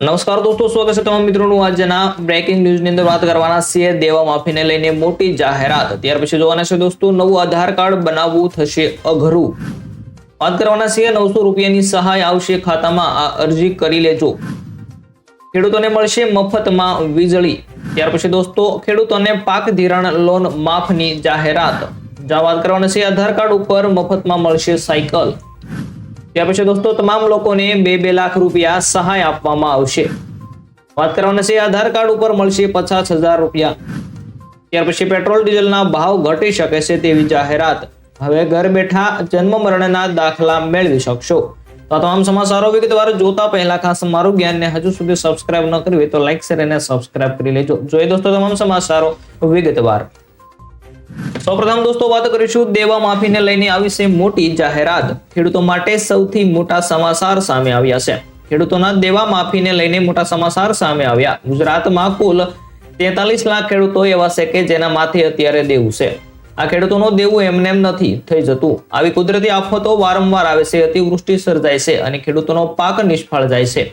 નમસ્કાર દોસ્તો, સ્વાગત છે તમામ મિત્રોનું. આજના બ્રેકિંગ ન્યૂઝની અંદર વાત કરવાના છીએ દેવા માફીને લઈને મોટી જાહેરાત. ત્યાર પછી જોવાના છે દોસ્તો, નવું આધાર કાર્ડ બનાવવું થશે અઘરું. વાત કરવાના છીએ નવસો રૂપિયાની સહાય આવશે ખાતામાં. આ અરજી કરી લેજો. ખેડૂતોને મળશે મફતમાં વીજળી. ત્યાર પછી દોસ્તો, ખેડૂતોને પાક ધિરાણ લોન માફની જાહેરાત. જ્યાં વાત કરવાના છે આધાર કાર્ડ ઉપર મફતમાં મળશે સાયકલ. ત્યાર પછી દોસ્તો, તમામ લોકોને બે બે લાખ રૂપિયા સહાય આપવામાં આવશે. વાત કરવાના છે, આધાર કાર્ડ ઉપર મળશે પચાસ હજાર રૂપિયા. ત્યાર પછી પેટ્રોલ, ડીઝલના ભાવ ઘટી શકે છે તેવી જાહેરાત. હવે ઘર બેઠા જન્મ મરણના દાખલા મેળવી શકશો. તો આ તમામ સમાચારો વિગતવાર જોતા પહેલા ખાસ મારું જ્ઞાનને હજુ સુધી સબસ્ક્રાઇબ ન હોય તો લાઈક શેર અને સબસ્ક્રાઇબ કરી લેજો. જોઈએ દોસ્તો, તમામ સમાચારો વિગતવાર. સૌપ્રથમ દોસ્તો, વાત કરીશું દેવા માફીને લઈને આવી છે મોટી જાહેરાત. ખેડૂતો માટે સૌથી મોટા સમાચાર સામે આવ્યા છે. ખેડૂતોના દેવા માફીને લઈને મોટા સમાચાર સામે આવ્યા. ગુજરાતમાં કુલ તેતાલીસ લાખ ખેડૂતો એવા છે કે જેના માથે અત્યારે દેવું છે. આ ખેડૂતોનો દેવું એમને એમ નથી થઈ જતું. આવી કુદરતી આફતો વારંવાર આવે છે, અતિવૃષ્ટિ સર્જાય છે અને ખેડૂતોનો પાક નિષ્ફળ જાય છે.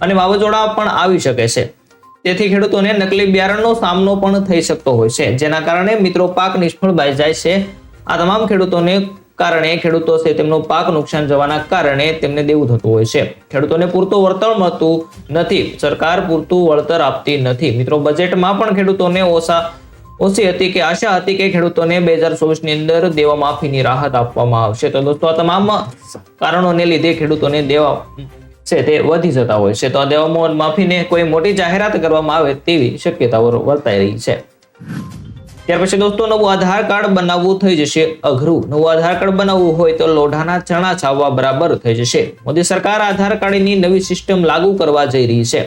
અને વાવાઝોડા પણ આવી શકે છે. તેથી ખેડૂતોને નકલી બિયારણનો સામનો પણ થઈ શકતો હોય છે, જેના કારણે મિત્રો પાક નિષ્ફળ બાઈ જાય છે. આ તમામ ખેડૂતોને કારણે ખેડૂતો છે તેમનો પાક નુકસાન જવાના કારણે તેમને દેવું થતું હોય છે. ખેડૂતોને પૂરતું વળતર મળતું નથી, સરકાર પૂરતું વળતર આપતી નથી. મિત્રો, બજેટમાં પણ ખેડૂતોને ઓછા ઓછી હતી કે આશા હતી કે ખેડૂતોને બે હજાર ચોવીસની અંદર દેવા માફીની રાહત આપવામાં આવશે. તો દોસ્તો, આ તમામ કારણોને લીધે ખેડૂતોને દેવા છે તે વધી જતા હોય છે. તો આ દેવામાં માફીને કોઈ મોટી જાહેરાત કરવામાં આવે તેવી શક્યતાઓ વર્તાઈ રહી છે. ત્યાર પછી દોસ્તો, નવું આધાર કાર્ડ બનાવવું થઈ જશે અઘરું. નવું આધાર કાર્ડ બનાવવું હોય તો લોઢાના ચણા છાવવા બરાબર થઈ જશે. મોદી સરકાર આધાર કાર્ડની નવી સિસ્ટમ લાગુ કરવા જઈ રહી છે.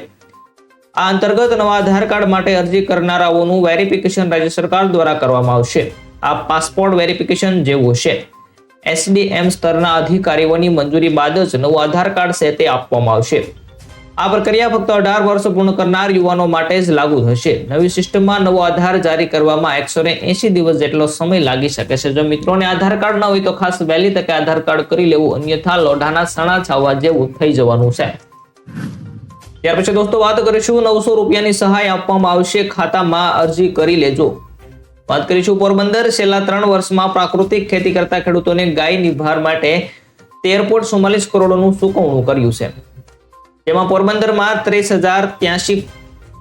આ અંતર્ગત નવા આધાર કાર્ડ માટે અરજી કરનારાઓનું વેરિફિકેશન રાજ્ય સરકાર દ્વારા કરવામાં આવશે. આ પાસપોર્ટ વેરિફિકેશન જેવું છે એસડીએમ સ્તરના અધિકારીઓની મંજૂરી બાદ જ નવું આધાર કાર્ડ છે તે આપવામાં આવશે. આ પ્રક્રિયા ફક્ત અઢાર વર્ષ પૂર્ણ કરનાર યુવાનો માટે જ લાગુ થશે. નવી સિસ્ટમમાં નવો આધાર જારી કરવામાં એકસો ને એસી દિવસ જેટલો સમય લાગી શકે છે. જો મિત્રોને આધાર કાર્ડ ન હોય તો ખાસ વહેલી તકે આધાર કાર્ડ કરી લેવું અન્યથા લોઢાના સણા છાવવા જેવું થઈ જવાનું છે. ત્યાર પછી દોસ્તો વાત કરીશું. નવસો રૂપિયાની સહાય આપવામાં આવશે. ખાતામાં અરજી કરી લેજો. વાત કરીશું પોરબંદર. છેલ્લા ત્રણ વર્ષમાં પ્રાકૃતિક ખેતી કરતા ખેડૂતોને ગાય નિભાર માટે તેર પોઈન્ટ ચુમ્માલીસ કરોડનું ચૂકવણું કર્યું છે. જેમાં પોરબંદરમાં ત્રીસ હજાર ત્યાસી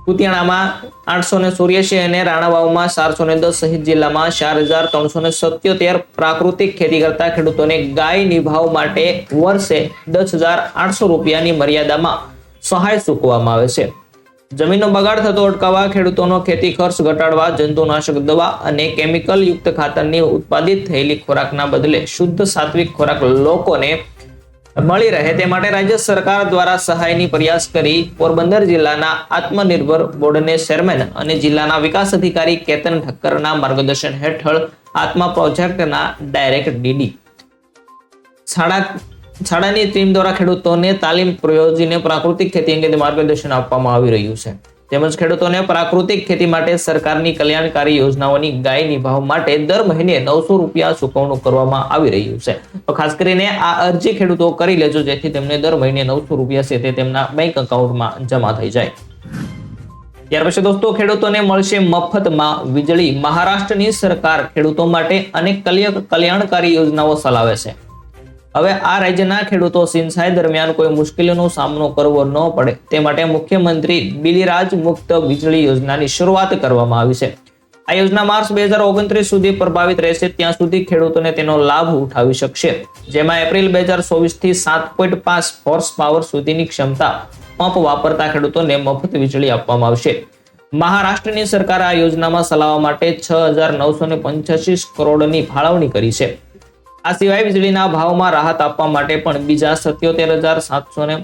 કુતિયાણામાં આઠસો ને ચોર્યાસી અને રાણાવાવમાં ચારસો ને દસ સહિત જિલ્લામાં ચાર હજાર ત્રણસો ને સત્યોતેર પ્રાકૃતિક ખેતી કરતા ખેડૂતોને ગાય નિભાવ માટે વર્ષે દસ હજાર આઠસો રૂપિયાની મર્યાદામાં સહાય ચૂકવવામાં આવે છે. જમીનનો બગાડ થતો અટકાવવા, ખેડૂતોનો ખેતી ખર્ચ ઘટાડવા, જંતુનાશક દવા અને કેમિકલ યુક્ત ખાતરની ઉત્પાદિત થયેલી ખોરાકના બદલે શુદ્ધ સાત્વિક ખોરાક લોકોને મળી રહે તે માટે રાજ્ય સરકાર દ્વારા સહાયની પ્રયાસ કરી પોરબંદર જિલ્લાના આત્મનિર્ભર બોર્ડને ચેરમેન અને જિલ્લાના વિકાસ અધિકારી કેતન ઠક્કરના માર્ગદર્શન હેઠળ આત્મા પ્રોજેક્ટના ડાયરેક્ટ ડીડી. શાળા શાળાની ટીમ દ્વારા ખેડૂતોને તાલીમ પ્રયોજીને પ્રાકૃતિક ખેતી અંગે માર્ગદર્શન આપવામાં આવી રહ્યું છે. તેમજ ખેડૂતોને પ્રાકૃતિક ખેતી માટે સરકારની કલ્યાણકારી યોજનાઓની ગાય નિભાવ માટે દર મહિને નવસો રૂપિયા ચૂકવણું કરવામાં આવી રહ્યું છે. તો ખાસ કરીને આ અરજી ખેડૂતો કરી લેજો, જેથી તેમને દર મહિને નવસો રૂપિયા છે તે તેમના બેંક એકાઉન્ટમાં જમા થઈ જાય. ત્યાર પછી દોસ્તો, ખેડૂતોને મળશે મફતમાં વીજળી. મહારાષ્ટ્રની સરકાર ખેડૂતો માટે અનેક કલ્ય- કલ્યાણકારી યોજનાઓ ચલાવે છે. હવે આ રાજ્યના ખેડૂતો સિંચાઈ દરમિયાન કોઈ મુશ્કેલીનો સામનો કરવો ન પડે. તે માટે મુખ્યમંત્રી બિલીરાજ મુક્ત વીજળી યોજનાની શરૂઆત કરવામાં આવી છે. આ યોજના માર્ચ બે હજાર ઓગણત્રીસ સુધી પ્રભાવિત રહેશે. ત્યાં સુધી ખેડૂતોને તેનો લાભ ઉઠાવી શકશે. જેમાં એપ્રિલ બે હજાર ચોવીસથી સાત પોઈન્ટ પાંચ હોર્સ પાવર સુધીની ક્ષમતા પંપ વાપરતા ખેડૂતોને મફત વીજળી આપવામાં આવશે. મહારાષ્ટ્રની સરકારે આ યોજનામાં ચલાવવા માટે છ હજાર નવસો ને પંચ્યાસી કરોડની ફાળવણી કરી છે. આ સિવાય વીજળીના ભાવમાં રાહત આપવા માટે પણ બીજા સત્યોતેર હજાર સાતસો ને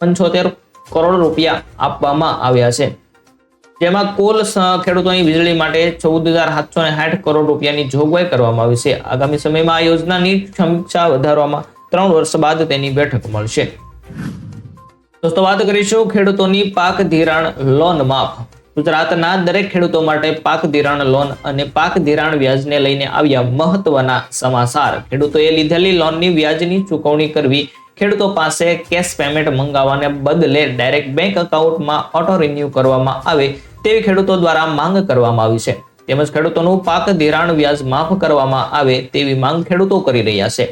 પંચોતેર કરોડ રૂપિયા આપવામાં આવ્યા છે. જેમાં કુલ ખેડૂતોની વીજળી માટે ચૌદ હજાર સાતસો ને સાઠ કરોડ રૂપિયાની જોગવાઈ કરવામાં આવી છે. આગામી સમયમાં આ યોજનાની ક્ષમતા વધારવામાં ત્રણ વર્ષ બાદ તેની બેઠક મળશે. દોસ્તો, વાત કરીશું ખેડૂતોની પાક ધિરાણ લોન માફ ગુજરાતના દરેક ખેડૂતો માટે પાક ધિરાણ લોન અને પાક ધિરાણ વ્યાજને લઈને આવ્યા મહત્વના સમાચાર. ખેડૂતોએ લીધેલી લોનની વ્યાજની ચૂકવણી કરવી, ખેડૂતો પાસે કેશ પેમેન્ટ મંગાવવાને બદલે ડાયરેક્ટ બેંક એકાઉન્ટમાં ઓટો રિન્યુ કરવામાં આવે તેવી ખેડૂતો દ્વારા માંગ કરવામાં આવી છે. તેમજ ખેડૂતોનું પાક ધિરાણ વ્યાજ માફ કરવામાં આવે તેવી માંગ ખેડૂતો કરી રહ્યા છે.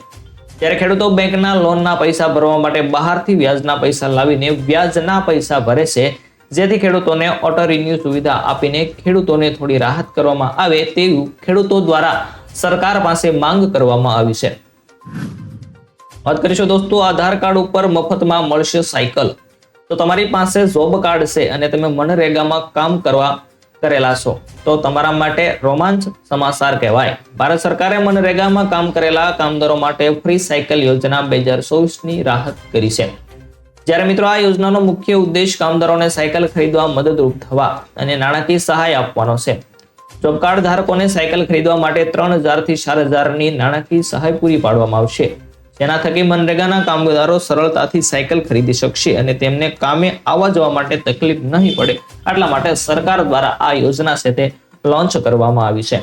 ત્યારે ખેડૂતો બેંકના લોનના પૈસા ભરવા માટે બહારથી વ્યાજના પૈસા લાવીને વ્યાજના પૈસા ભરે છે. જેથી ખેડૂતોને ઓટો રિન્યુ સુવિધા આપીને ખેડૂતોને થોડી રાહત કરવામાં આવે તેવું ખેડૂતો દ્વારા સરકાર પાસે માંગ કરવામાં આવી છે. વાત કરીશું દોસ્તો, આધાર કાર્ડ ઉપર મફતમાં મળશે સાયકલ. તો તમારી પાસે જોબ કાર્ડ છે અને તમે મનરેગામાં કામ કરવા કરેલા છો, તો તમારા માટે રોમાંચ સમાચાર કહેવાય. ભારત સરકારે મનરેગામાં કામ કરેલા કામદારો માટે ફ્રી સાયકલ યોજના બે હજાર ચોવીસની રાહત કરી છે. જ્યારે મિત્રો આ યોજનાનો મુખ્ય ઉદ્દેશ કામદારોને સાયકલ ખરીદવા મદદરૂપ થવા અને નાણાકીય સહાય આપવાનો છે. જોબ કાર્ડ ધારકોને સાયકલ ખરીદવા માટે ત્રણ હજારથી ચાર હજારની નાણાકીય સહાય પૂરી પાડવામાં આવશે. જેના થકી મનરેગાના કામદારો સરળતાથી સાયકલ ખરીદી શકશે અને તેમને કામે આવવા જવા માટે તકલીફ નહીં પડે આટલા માટે સરકાર દ્વારા આ યોજના છે તે લોન્ચ કરવામાં આવી છે.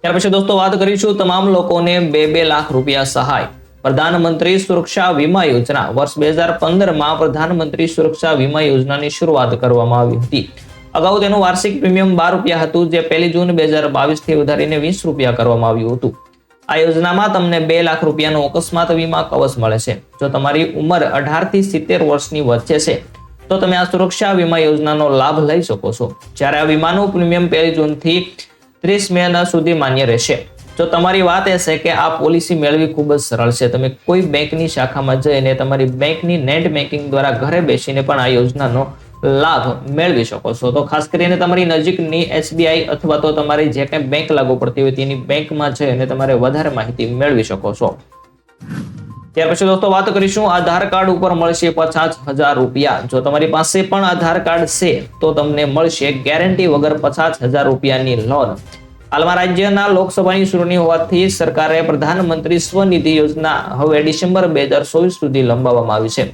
ત્યાર પછી દોસ્તો વાત કરીશું તમામ લોકોને બે બે લાખ રૂપિયા સહાય. પ્રધાનમંત્રી સુરક્ષા વીમા યોજના. વર્ષ બે હજાર પંદરમાં પ્રધાનમંત્રી સુરક્ષા વીમા યોજનાની શરૂઆત કરવામાં આવી હતી. અગાઉ તેનું વાર્ષિક પ્રીમિયમ બાર રૂપિયા હતું, જે પહેલી જૂન બે હજાર બાવીસથી વધારીને વીસ રૂપિયા કરવામાં આવ્યું હતું. આ યોજનામાં તમને બે લાખ રૂપિયાનો અકસ્માત વીમા કવચ મળે છે. જો તમારી ઉંમર અઢારથી સિત્તેર વર્ષની વચ્ચે છે, તો તમે આ સુરક્ષા વીમા યોજનાનો લાભ લઈ શકો છો. જ્યારે આ વીમાનું પ્રીમિયમ પહેલી જૂનથી ત્રીસ મે સુધી માન્ય રહેશે. જો તમારી વાત એ છે કે આ પોલિસી મેળવી ખૂબ જ સરળ છે. તમે કોઈ બેંકની શાખામાં જઈને તમારી બેંકની નેટ બેન્કિંગ દ્વારા ઘરે બેસીને પણ આ યોજનાનો લાભ મેળવી શકો છો. તો ખાસ કરીને તમારી નજીકની એસબીઆઈ અથવા તો તમારી જે કંઈ બેંક લાગુ પડતી હોય તેની બેંકમાં જઈને તમારે વધારે માહિતી મેળવી શકો છો. ત્યાર પછી દોસ્તો વાત કરીશું આધાર કાર્ડ ઉપર મળશે પચાસ હજાર રૂપિયા. જો તમારી પાસે પણ આધાર કાર્ડ છે તો તમને મળશે ગેરંટી વગર પચાસ હજાર રૂપિયાની લોન. હાલમાં રાજ્યના લોકસભાની ચૂંટણી હોવાથી સરકારે પ્રધાનમંત્રી સ્વનિધિ યોજના હવે ડિસેમ્બર બે હજાર ચોવીસ સુધી લંબાવવામાં આવી છે.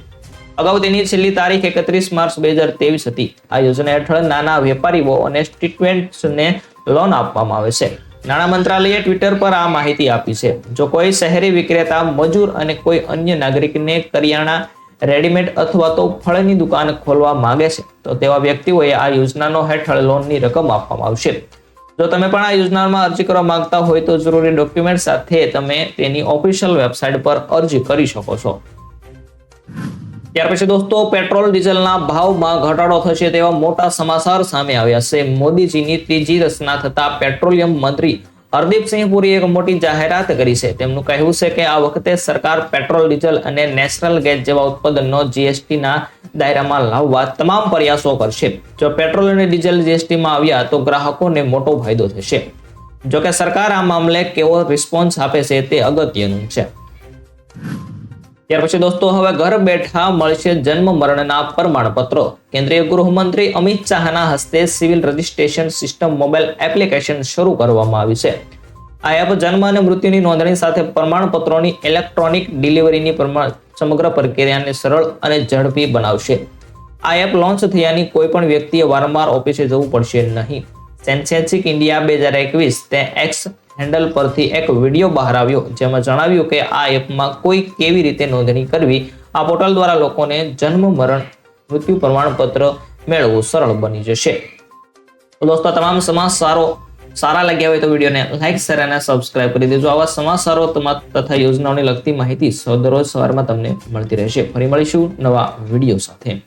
અગાઉ તેની છેલ્લી તારીખ એકત્રીસ માર્ચ બે હજાર ત્રેવીસ હતી. આ યોજના હેઠળ નાના વેપારીઓ અને સ્ટેટમેન્ટ્સને લોન આપવામાં આવે છે. નાણાં મંત્રાલયે ટ્વિટર પર આ માહિતી આપી છે. જો કોઈ શહેરી વિક્રેતા, મજૂર અને કોઈ અન્ય નાગરિકને કરિયાણા, રેડીમેડ અથવા તો ફળની દુકાન ખોલવા માંગે છે, તો તેવા વ્યક્તિઓએ આ યોજનાનો હેઠળ લોનની રકમ આપવામાં આવશે. જો તમે પણ આ યોજનામાં અરજી કરવા માંગતા હોય તો જરૂરી ડોક્યુમેન્ટ સાથે તમે તેની ઓફિશિયલ વેબસાઇટ પર અરજી કરી શકો છો. ત્યાર પછી દોસ્તો, પેટ્રોલ ડીઝલના ભાવમાં ઘટાડો થશે તેવા મોટા સમાચાર સામે આવ્યા છે. મોદીજીની ત્રીજી રચના થતા પેટ્રોલિયમ મંત્રી હરદીપસિંહ પુરીએ એક મોટી જાહેરાત કરી છે. તેમનું કહેવું છે કે આ વખતે સરકાર પેટ્રોલ, ડીઝલ અને નેશનલ ગેસ જેવા ઉત્પાદનનો જીએસટીના દાયરામાં લાવવા તમામ પ્રયાસો કરશે. જો પેટ્રોલ અને ડીઝલ જીએસટીમાં આવ્યા તો ગ્રાહકોને મોટો ફાયદો થશે. જોકે સરકાર આ મામલે કેવો રિસ્પોન્સ આપે છે તે અગત્યનું છે. ત્યાર પછી દોસ્તો, હવે ઘર બેઠા મળશે જન્મ મરણના પ્રમાણપત્રો. કેન્દ્રીય ગૃહમંત્રી અમિત શાહના હસ્તે civil registration system mobile application શરૂ કરવામાં આવી છે. આ એપ જન્મ અને મૃત્યુની નોંધણી સાથે પ્રમાણપત્રોની ઇલેક્ટ્રોનિક ડિલિવરીની સમગ્ર પ્રક્રિયાને સરળ અને ઝડપી બનાવશે. આ એપ લોન્ચ થયાની કોઈ પણ વ્યક્તિએ વારંવાર ઓફિસે જવું પડશે નહીં. સેન્સેન્સિક ઇન્ડિયા બે હજાર એકવીસ તે એક્સ હેન્ડલ પરથી એક વીડિયો બહાર આવ્યો, જેમાં જણાવ્યું કે આ એપમાં કોઈ કેવી રીતે નોંધણી કરવી, આ પોર્ટલ દ્વારા લોકોને જન્મ, મરણ, મૃત્યુ પ્રમાણપત્ર મેળવવું સરળ બની જશે. દોસ્તો, તમામ સમાજ સારા લાગ્યા હોય તો વિડીયોને લાઈક શેર અને સબસ્ક્રાઇબ કરી દેજો. આવા સમાચારો તથા યોજનાઓને લગતી માહિતી દરરોજ સવારમાં તમને મળતી રહેશે. ફરી મળીશું નવા વીડિયો સાથે.